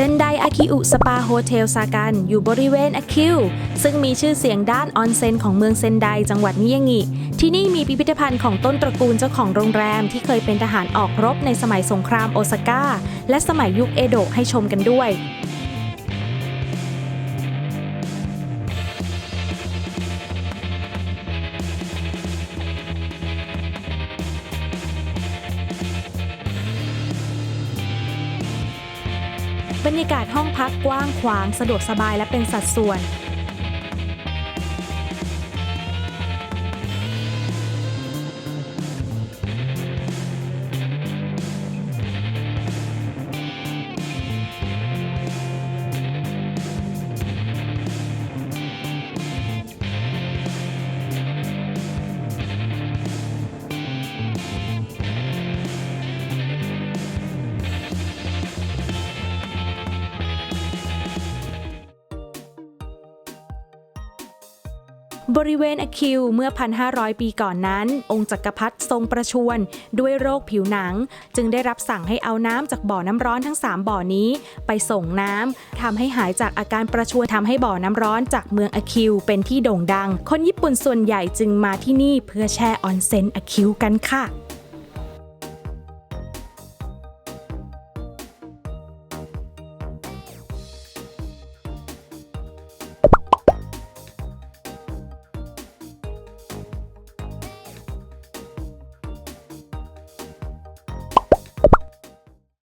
เซนไดอาคิอุสปาโฮเทลซากัน อยู่บริเวณอาคิวซึ่งมีชื่อเสียงด้านออนเซ็นของเมืองเซนไดจังหวัดมิยางิที่นี่มีพิพิธภัณฑ์ของต้นตระกูลเจ้าของโรงแรมที่เคยเป็นทหารออกรบในสมัยสงครามโอซาก้า และสมัยยุคเอโดะให้ชมกันด้วย บรรยากาศห้องพักกว้างขวางสะดวกสบายและเป็นสัดส่วน บริเวณอคิวเมื่อ 1,500 ปีก่อนนั้น องค์จักรพรรดิทรงประชวรด้วยโรคผิวหนัง จึงได้รับสั่งให้เอาน้ำจากบ่อน้ำร้อนทั้ง 3 บ่อนี้ ไปส่งน้ำทำให้หายจากอาการประชวรทำให้บ่อน้ำร้อนจากเมืองอคิว เป็นที่โด่งดัง คนญี่ปุ่นส่วนใหญ่จึงมาที่นี่เพื่อแช่ออนเซ็นอคิวกันค่ะ